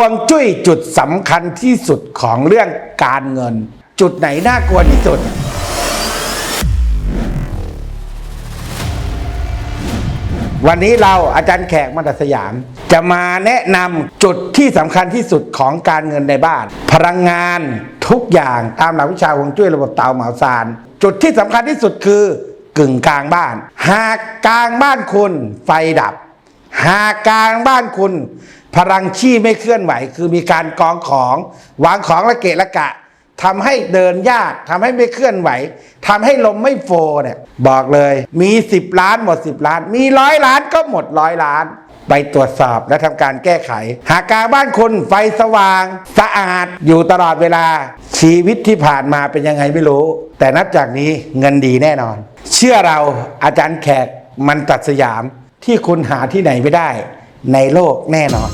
วงจุ้ยจุดสำคัญที่สุดของเรื่องการเงิน จุดไหนน่ากลัวที่สุด วันนี้เราอาจารย์แขกมาตัดสยาม จะมาแนะนำจุดที่สำคัญที่สุดของการเงินในบ้าน พลังงานทุกอย่างตามหลักวิชาฮวงจุ้ยระบบเตาเหมาซาน จุดที่สำคัญที่สุดคือกึ่งกลางบ้าน หากกลางบ้านคุณไฟดับ หากกลางบ้านคุณ พลังชี้ไม่เคลื่อนไหว คือมีการกองของวางของระเกะระกะทำให้เดินยากทำให้ไม่เคลื่อนไหวทำให้ลมไม่โฟเนี่ยบอกเลยมี 10 ล้านหมด 10 ล้าน มีร้อยล้านก็หมดร้อยล้าน ไปตรวจสอบและทำการแก้ไข หากกลางบ้านคุณไฟสว่าง สะอาดอยู่ตลอดเวลา ชีวิตที่ผ่านมาเป็นยังไงไม่รู้ แต่นับจากนี้เงินดีแน่นอน เชื่อเราอาจารย์แขกมันตัดสยามที่คุณหาที่ไหนไม่ได้ ในโลกแน่นอน